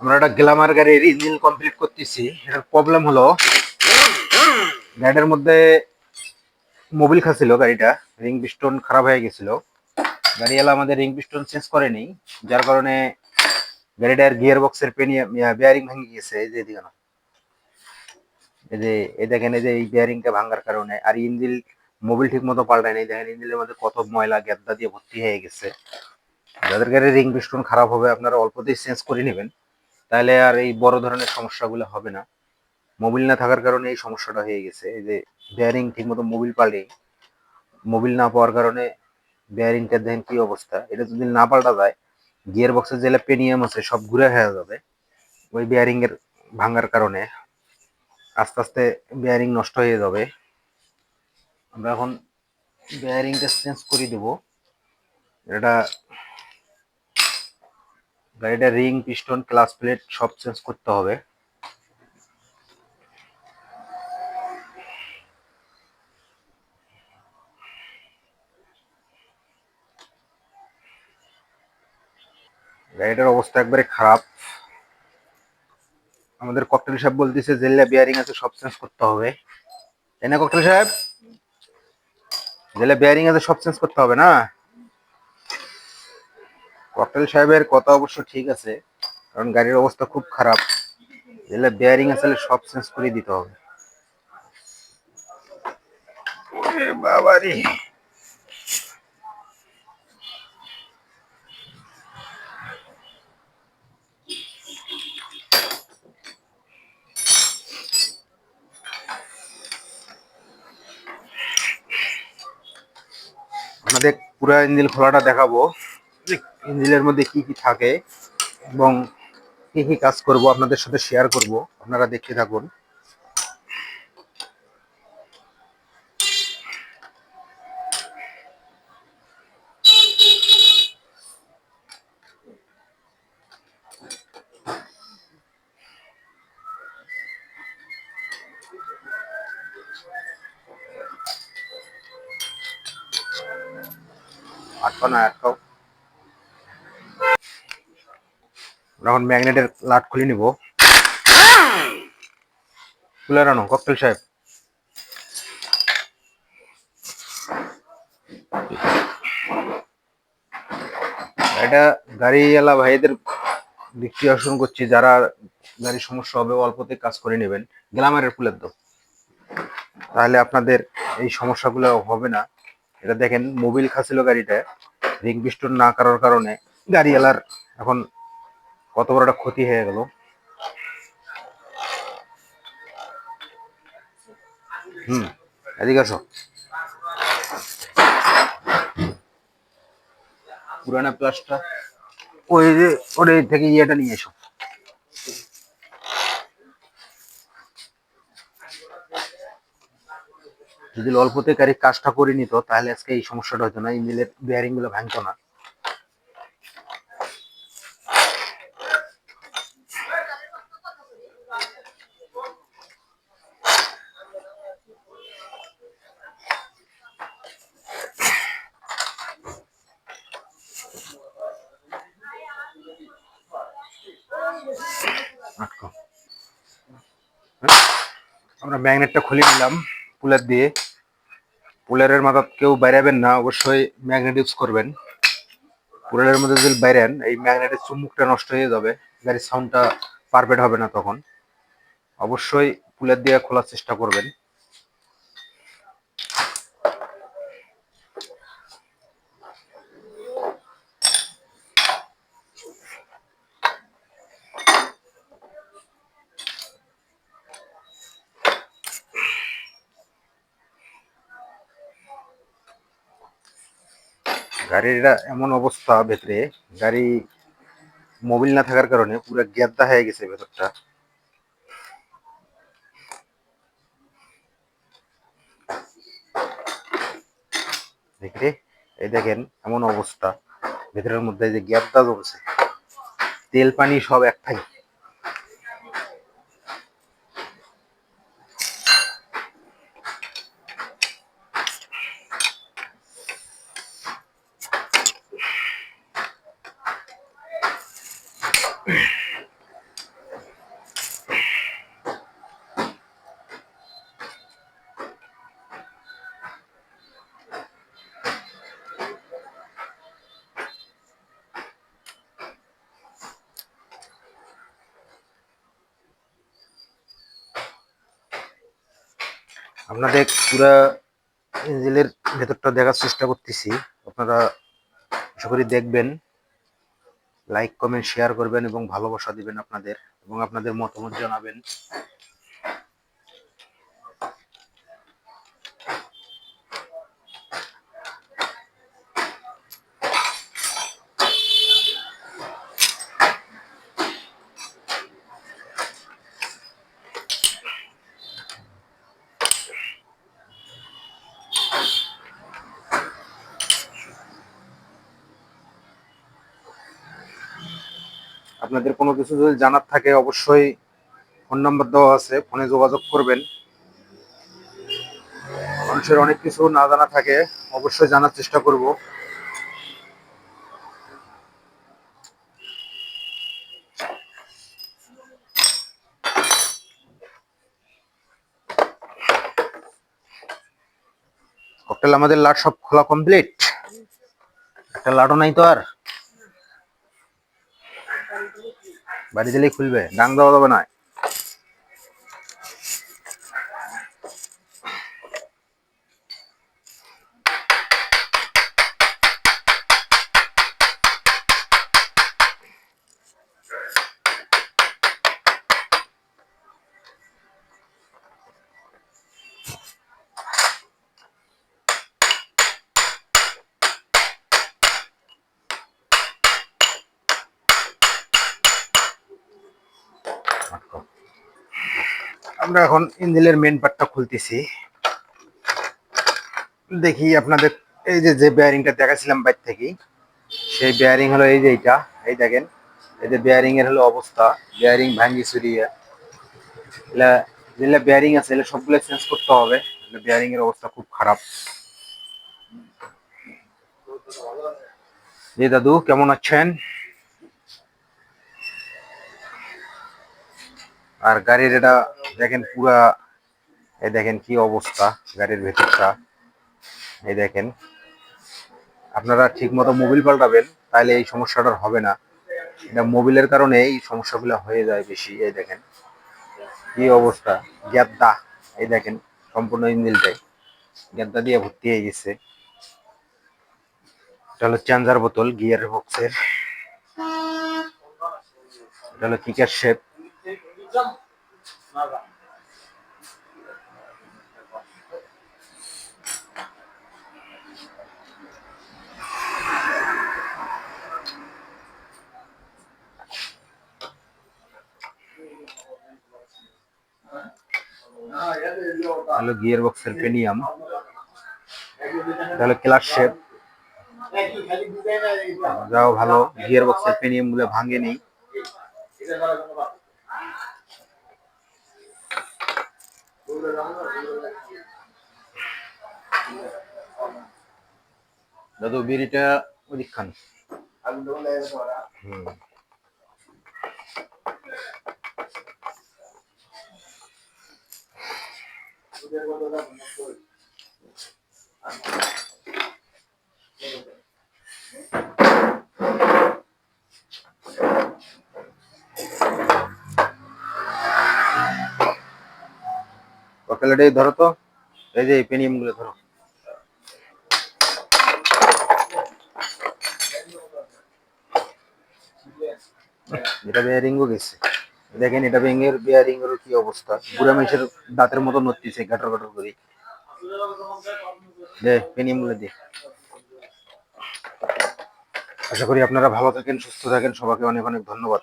আমরা একটা গ্ল্যামার গাড়ির ইঞ্জিন কমপ্লিট করতেছি। এটার প্রবলেম হলো, গাড়িটার মধ্যে মোবিল খাচ্ছিল গাড়িটা রিং পিস্টন খারাপ হয়ে গেছিল। গাড়িওয়ালা আমাদের রিং পিস্টন চেঞ্জ করেনি যার কারণে গাড়িটার গিয়ার বক্সের পেনিয়ে বেয়ারিং ভেঙে গেছে এই যে এদিকে এই যে, এই দেখেন, এই যে এই বেয়ারিংটা ভাঙার কারণে। আর ইঞ্জিল মোবিল ঠিক মতো পাল্টায়নি দেখেন ইঞ্জিলের মধ্যে কত ময়লা গ্যাদা দিয়ে ভর্তি হয়ে গেছে। যাদের গাড়ির রিং পিস্টন খারাপ হবে, আপনারা অল্পতেই চেঞ্জ করে নেবেন। তাহলে আর এই বড় ধরনের সমস্যাগুলো হবে না। মোবিল না থাকার কারণে এই সমস্যাটা হয়ে গেছে। এই যে বেয়ারিং ঠিকমতো মোবিল পাল্টে মোবিল না পাওয়ার কারণে বেয়ারিংটা দেখেন কি অবস্থা। এটা যদি না পাল্টা যায় গিয়ার বক্সের যেটা পেনিয়াম আছে, সব ঘুরে হয়ে যাবে। ওই বেয়ারিং এর ভাঙার কারণে আস্তে আস্তে বেয়ারিং নষ্ট হয়ে যাবে। আমরা এখন বেয়ারিংটা চেঞ্জ করে দেব। এটা গাড়িটা রিং, পিস্টন ক্লাস প্লেট সব চেঞ্জ করতে হবে। গাড়িটার অবস্থা একবারে খারাপ। আমাদের ককটেল সাহেব বলতেছে, জেল্লা বিয়ারিং আছে, সব চেঞ্জ করতে হবে। তাই না ককটেল সাহেব জেলা বিয়ারিং আছে, সব চেঞ্জ করতে হবে না? ককটেল সাহেবের কথা অবশ্য ঠিক আছে, কারণ গাড়ির অবস্থা খুব খারাপ। জেলা বেয়ারিং আসলে সব চেঞ্জ করে দিতে হবে। বাবারি আপনাদের পুরো ইঞ্জিন খোলাটা দেখাবো। যে ইঞ্জিনের মধ্যে কি কি থাকে এবং কি কি কাজ করব আপনাদের সাথে শেয়ার করব, আপনারা দেখতে থাকুন। আটকাও না আটকাও আমরা এখন ম্যাগনেটের লাট খুলে নিব। খুলে রানো, ককটেল সাহেব। এটা গাড়িওয়ালা ভাইদের আকর্ষণ করছি, যারা গাড়ির সমস্যা হবে, অল্পতে কাজ করে নেবেন। গ্লামারের ফুলের তো তাহলে আপনাদের এই সমস্যাগুলো হবে না। এটা দেখেন, মোবিল খাচ্ছিল গাড়িটা। রিং পিস্টন না করার কারণে গাড়িওয়ালার এখন কত বড় একটা ক্ষতি হয়ে গেল। হুম এদিকে আসো। পুরানা প্লাসটা। ওই যে ওর থেকে ইয়েটা নিয়ে এসো। যদি অল্পতে গাড়ি কাজটা করে নিত তাহলে আজকে এই সমস্যাটা হতো না ইঞ্জিনের বেয়ারিংগুলো ভাঙতো না। আমরা ম্যাগনেটটা খুলে নিলাম, পুলার দিয়ে। পুলারের মাথা কেউ বাইরাবেন না, অবশ্যই ম্যাগনেট ইউজ করবেন। পুলারের মধ্যে যদি বাইরেন, এই ম্যাগনেটের চুম্বুকটা নষ্ট হয়ে যাবে, গাড়ির সাউন্ডটা পারফেক্ট হবে না তখন। অবশ্যই পুলের দিয়ে খোলার চেষ্টা করবেন। গাড়ির এমন অবস্থা ভেতরে, গাড়ি মোবিল না থাকার কারণে পুরো গ্যাদা হয়ে গেছে ভেতরটা। দেখে এই দেখেন এমন অবস্থা, ভেতরের মধ্যে যে গ্যাদা জমছে, তেল পানি সব একটাই আপনাদের পুরা ইঞ্জিনের ভেতরটা দেখার চেষ্টা করতেছি। আপনারা আশা করি দেখবেন লাইক কমেন্ট শেয়ার করবেন এবং ভালোবাসা দিবেন আপনাদের এবং আপনাদের মতামত জানাবেন। আপনাদের কোনো কিছু যদি জানার থাকে, অবশ্যই ফোন নাম্বার দেওয়া আছে, ফোনে যোগাযোগ করবেন। মানুষের অনেক কিছু না জানা থাকে, অবশ্যই জানার চেষ্টা করব। আমাদের লাট সব খোলা কমপ্লিট একটা লাটও নাই তো আর? বাড়ি দিলেই খুলবে ডাং দেওয়া যাবে না। আমরা এখন ইঞ্জিনের মেন পার্টটা খুলতেছি। দেখি আপনাদের এই যে যে বেয়ারিংটা দেখাছিলাম বাইর থেকে, সেই বেয়ারিং হলো এই যে এইটা। এই দেখেন, এই যে বেয়ারিং এর হলো অবস্থা। বেয়ারিং ভাঙ্গি চুরিয়ে এগুলা যেগুলা বেয়ারিং আছে, এগুলো সবগুলো চেঞ্জ করতে হবে। বেয়ারিং এর অবস্থা খুব খারাপ। জি দাদু, কেমন আছেন? আর গাড়ির এটা দেখেন পুরা, এই দেখেন কি অবস্থা গাড়ির ভেতরটা। এই দেখেন। আপনারা ঠিক মতো মোবিল পাল্টাবেন তাহলে এই সমস্যাটা হবে না। এটা মোবিলের কারণে এই সমস্যাগুলো হয়ে যায় বেশি, এই দেখেন। কি অবস্থা? গ্যাদ্দা এই দেখেন, সম্পূর্ণ ইঞ্জিনটাই। গ্যাদ্দা দিয়ে ভর্তি হয়ে গেছে। এটা হলো চেঞ্জার বোতল, গিয়ার বক্সের। এটা হলো কিকার শেপ। হলো গিয়ার বক্সের পেনিয়াম। হলো ক্লাস শেপ। যাও ভালো গিয়ার বক্সের পেনিয়ামগুলো ভাঙে দাদু বিড়িটা ওদিক খান হুম পকেলেটাই ধরো তো। এই যে এই পেনিয়ামগুলো ধরো। এটা বেয়ারিংও গেছে। দেখেন এটা ব্যাঙের বেয়ারিং এর কি অবস্থা। বুড়া মেশের দাঁতের মতো নড়তিছে গাটর গাটর করে। দে পেনিয়ামগুলো দে। আশা করি আপনারা ভালো থাকেন, সুস্থ থাকেন। সবাইকে অনেক অনেক ধন্যবাদ।